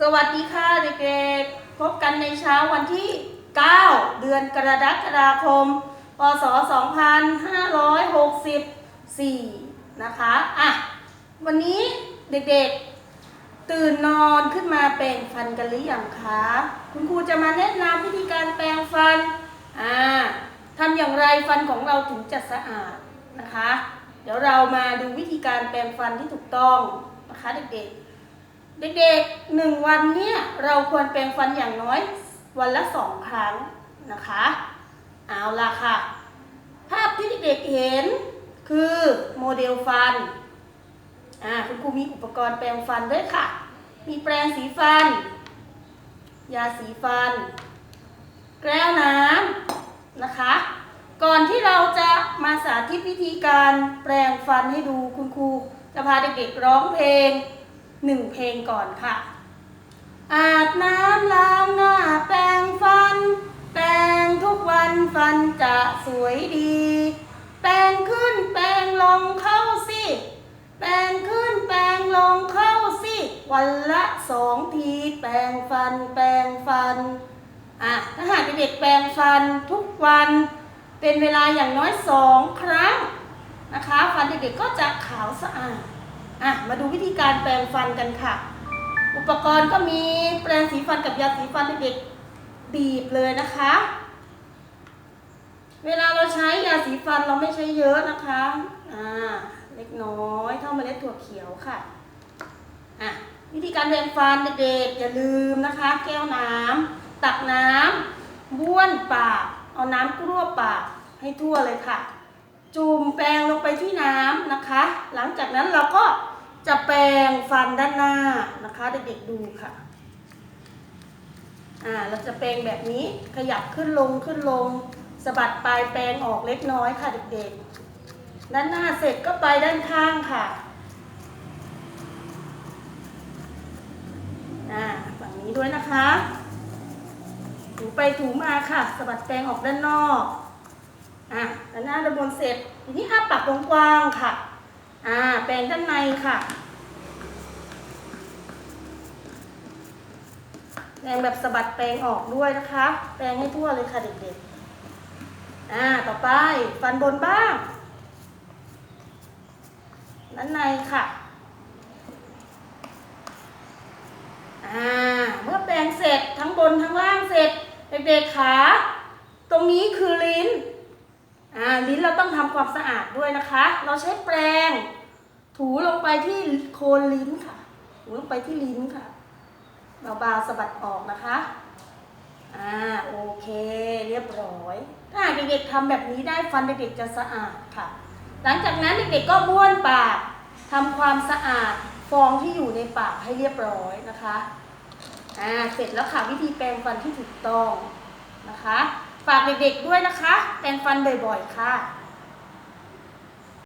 สวัสดีค่ะเด็กๆ พบกันในเช้าวันที่ 9 เดือนกรกฎาคม พศ 2564 นะคะ อะ วันนี้เด็กๆ ตื่นนอนขึ้นมาแปรงฟันกันหรือยังคะ คุณครูจะมาแนะนำวิธีการแปรงฟัน อ่าทำอย่างไรฟันของเราถึงจะสะอาดนะคะ เดี๋ยวเรามาดูวิธีการแปรงฟันที่ถูกต้องนะคะเด็กๆ เด็กๆหนึ่งวันเนี่ยเราควรแปรงฟันอย่างน้อยวันละสองครั้งนะคะ เอาละค่ะ ภาพที่เด็กๆเห็นคือโมเดลฟัน อ่าคุณครูมีอุปกรณ์แปรงฟันด้วยค่ะ มีแปรงสีฟัน ยาสีฟัน แก้วน้ำนะคะ ก่อนที่เราจะมาสาธิตวิธีการแปรงฟันให้ดูคุณครูจะพาเด็กๆร้องเพลง หนึ่งเพลงก่อนค่ะ อาบน้ำล้างหน้าแปรงฟัน แปรงทุกวันฟันจะสวยดี แปรงขึ้นแปรงลงเข้าสิ แปรงขึ้นแปรงลงเข้าสิ วันละสองทีแปรงฟัน แปรงฟันอะถ้าหากเด็กๆแปรงฟันทุกวันเป็นเวลาอย่างน้อยสองครั้งนะคะ ฟันเด็กๆก็จะขาวสะอาด อะมาดูวิธีการแปรงฟันกันค่ะ อุปกรณ์ก็มีแปรงสีฟันกับยาสีฟันเด็กๆบีบเลยนะคะ เวลาเราใช้ยาสีฟันเราไม่ใช้เยอะนะคะอ่าเล็กน้อยเท่าเมล็ดถั่วเขียวค่ะอะวิธีการแปรงฟันเด็กๆอย่าลืมนะคะ แก้วน้ำตักน้ำบ้วนปาก เอาน้ำกรวบปากให้ทั่วเลยค่ะ จุ่มแปรงลงไปที่น้ำนะคะ หลังจากนั้นเราก็จะแปรงฟันด้านหน้านะคะเด็กๆดูค่ะอ่าเราจะแปรงแบบนี้ขยับขึ้นลงขึ้นลงสะบัดปลายแปรงออกเล็กน้อยค่ะเด็กๆ ด้านหน้าเสร็จก็ไปด้านข้างค่ะอ่าฝั่งนี้ด้วยนะคะถูไปถูมาค่ะสะบัดแปรงออกด้านนอกอะด้านหน้าด้านบนเสร็จทีนี้อ้าปากกว้างๆค่ะ อ่าแปรงด้านในค่ะแปรงแบบสะบัดแปรงออกด้วยนะคะ แปรงให้ทั่วเลยค่ะเด็กๆ อ่าต่อไปฟันบนบ้างด้านในค่ะอ่าเมื่อแปรงเสร็จทั้งบนทั้งล่างเสร็จเด็กๆขาตรงนี้คือลิ้นอ่าลิ้นเราต้องทำความสะอาดด้วยนะคะ เราใช้แปรง ถูลงไปที่โคนลิ้นค่ะ ถูลงไปที่ลิ้นค่ะเบาๆสะบัดออกนะคะ อ่าโอเคเรียบร้อย ถ้าหากเด็กๆทำแบบนี้ได้ฟันเด็กๆจะสะอาดค่ะ หลังจากนั้นเด็กๆก็บ้วนปากทำความสะอาดฟองที่อยู่ในปากให้เรียบร้อยนะคะ อ่าเสร็จแล้วค่ะวิธีแปรงฟันที่ถูกต้องนะคะ ฝากเด็กๆด้วยนะคะ แปรงฟันบ่อยๆค่ะ